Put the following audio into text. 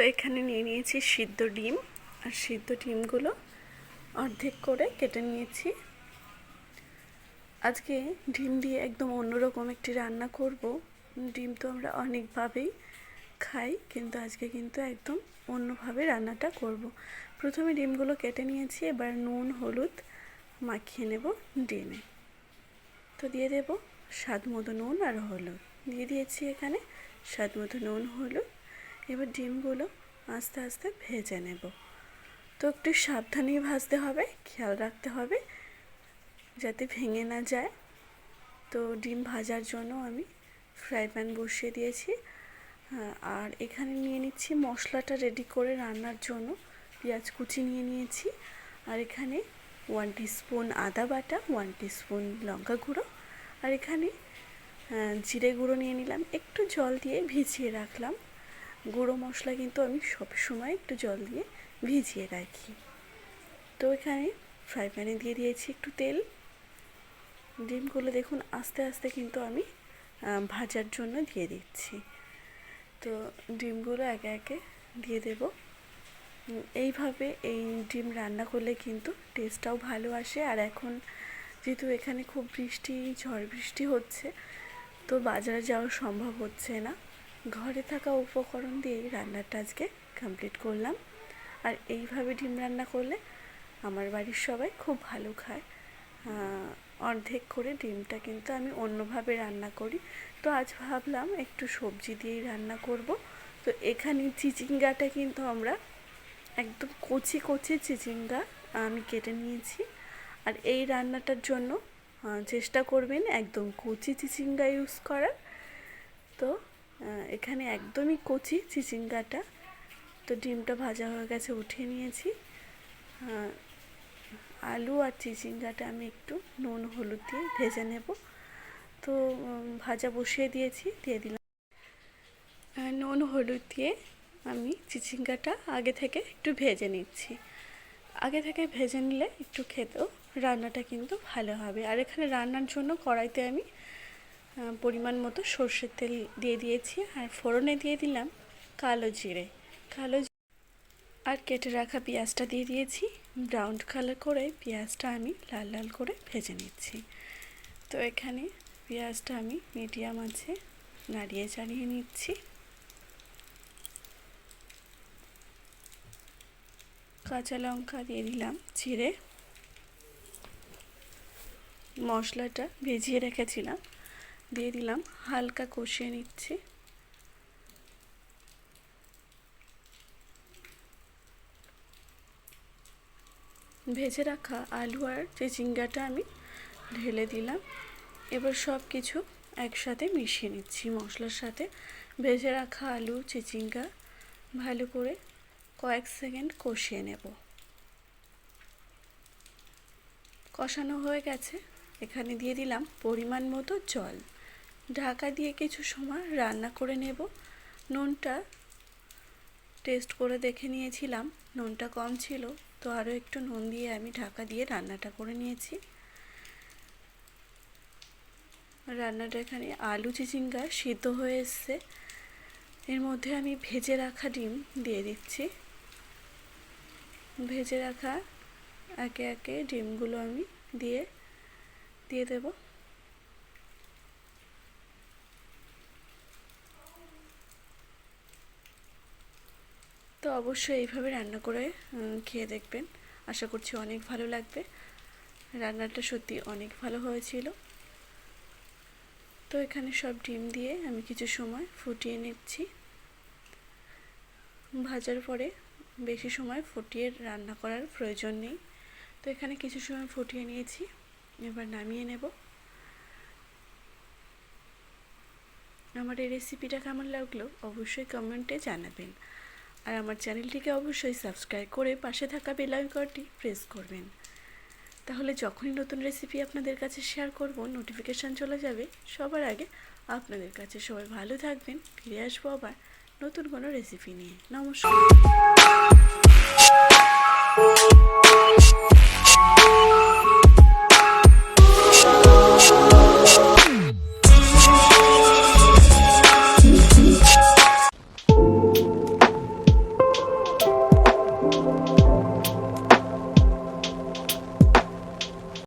তো এখানে নিয়ে নিয়েছি সিদ্ধ ডিম। আর সিদ্ধ ডিমগুলো অর্ধেক করে কেটে নিয়েছি। আজকে ডিম দিয়ে একদম অন্যরকম একটি রান্না করব। ডিম তো আমরা অনেকভাবেই খাই, কিন্তু আজকে কিন্তু একদম অন্যভাবে রান্নাটা করব। প্রথমে ডিমগুলো কেটে নিয়েছি, এবার নুন, হলুদ মাখিয়ে নেব ডিমে। তো দিয়ে দেব স্বাদ মতো নুন আর হলুদ। দিয়ে দিয়েছি এখানে স্বাদ মতো নুন, হলুদ এবার ডিমগুলো আস্তে আস্তে ভেজে নেব। তো একটু সাবধানেই ভাজতে হবে, খেয়াল রাখতে হবে যাতে ভেঙে না যায়। তো ডিম ভাজার জন্য আমি ফ্রাই প্যান বসিয়ে দিয়েছি। আর এখানে নিয়ে নিচ্ছি মশলাটা রেডি করে রান্নার জন্য। পেঁয়াজ কুচি নিয়ে নিয়েছি। আর এখানে ওয়ান স্পুন আদা বাটা ওয়ান স্পুন লঙ্কা গুঁড়ো। আর এখানে জিরে গুঁড়ো নিয়ে নিলাম। একটু জল দিয়ে ভিজিয়ে রাখলাম। গুঁড়ো মশলা কিন্তু আমি সব সময় একটু জল দিয়ে ভিজিয়ে রাখি। তো এখানে ফ্রাই প্যানে দিয়ে দিয়েছি একটু তেল। ডিমগুলো দেখুন আস্তে আস্তে কিন্তু আমি ভাজার জন্য দিয়ে দিচ্ছি। তো ডিমগুলো একে একে দিয়ে দেব। এইভাবে এই ডিম রান্না করলে কিন্তু টেস্টটাও ভালো আসে। আর এখন যেহেতু এখানে খুব বৃষ্টি, ঝড় বৃষ্টি হচ্ছে, তো বাজারে যাওয়া সম্ভব হচ্ছে না। ঘরে থাকা উপকরণ দিয়েই রান্নাটা আজকে কমপ্লিট করলাম। আর এইভাবে ডিম রান্না করলে আমার বাড়ির সবাই খুব ভালো খায়। অর্ধেক করে ডিমটা কিন্তু আমি অন্যভাবে রান্না করি। তো আজ ভাবলাম একটু সবজি দিয়েই রান্না করব। তো এখানে চিচিঙ্গাটা কিন্তু আমরা একদম কচি কচি চিচিঙ্গা আমি কেটে নিয়েছি। আর এই রান্নাটার জন্য চেষ্টা করবেন একদম কচি চিচিঙ্গা ইউজ করার। তো এখানে একদমই কচি চিচিঙ্গাটা। তো ডিমটা ভাজা হয়ে গেছে, উঠিয়ে নিয়েছি। আলু আর চিচিঙ্গাটা আমি একটু নুন, হলুদ দিয়ে ভেজে নেব। তো ভাজা বসিয়ে দিয়েছি, দিয়ে দিলাম। নুন, হলুদ দিয়ে আমি চিচিঙ্গাটা আগে থেকে একটু ভেজে নিচ্ছি। আগে থেকে ভেজে নিলে একটু খেতেও রান্নাটা কিন্তু ভালো হবে। আর এখানে রান্নার জন্য কড়াইতে আমি পরিমাণ মতো সর্ষের তেল দিয়ে দিয়েছি আর ফোড়নে দিয়ে দিলাম কালো জিরে। কালো আর কেটে রাখা পেঁয়াজটা দিয়ে দিয়েছি। ব্রাউন কালার করে পেঁয়াজটা আমি লাল লাল করে ভেজে নিচ্ছি। তো এখানে পেঁয়াজটা আমি মিডিয়াম আছে নাড়িয়ে চাড়িয়ে নিচ্ছি। কাঁচা লঙ্কা দিয়ে দিলাম চিড়ে মশলাটা ভেজিয়ে রেখেছিলাম। দিয়ে দিলাম, হালকা কষিয়ে নিচ্ছি। ভেজে রাখা আলু আর চিচিঙ্গাটা আমি ঢেলে দিলাম। এবার সব কিছু একসাথে মিশিয়ে নিচ্ছি মশলার সাথে। ভেজে রাখা আলু, চিচিঙ্গা, ভালো করে কয়েক সেকেন্ড কষিয়ে নেব। কষানো হয়ে গেছে। এখানে দিয়ে দিলাম পরিমাণ মতো জল। ঢাকা দিয়ে কিছু সময় রান্না করে নেব। নুনটা টেস্ট করে দেখে নিয়েছিলাম। নুনটা কম ছিল, তো আরও একটু নুন দিয়ে আমি ঢাকা দিয়ে রান্নাটা করে নিয়েছি। রান্নাটা এখানে আলু চিচিঙ্গা সিদ্ধ হয়ে এসছে। এর মধ্যে আমি ভেজে রাখা ডিম দিয়ে দিচ্ছি। ভেজে রাখা একে একে ডিমগুলো আমি দিয়ে দিয়ে দেব। তো অবশ্যই এইভাবে রান্না করে খেয়ে দেখবেন। আশা করছি অনেক ভালো লাগবে। রান্নাটা সত্যি অনেক ভালো হয়েছিল। তো এখানে সব ডিম দিয়ে আমি কিছু সময় ফুটিয়ে নিচ্ছি। ভাজার পরে বেশি সময় ফুটিয়ে রান্না করার প্রয়োজন নেই। তো এখানে কিছু সময় ফুটিয়ে নিয়েছি। এবার নামিয়ে নেব। আমার এই রেসিপিটা কেমন লাগল অবশ্যই কমেন্টে জানাবেন। আর আমার চ্যানেলটিকে অবশ্যই সাবস্ক্রাইব করে পাশে থাকা বেল আইকনটি প্রেস করবেন। তাহলে যখনই নতুন রেসিপি আপনাদের কাছে শেয়ার করব নোটিফিকেশান চলে যাবে, সবার আগে আপনাদের কাছে। সবাই ভালো থাকবেন, ফিরে আসব আবার নতুন কোনো রেসিপি নিয়ে। নমস্কার।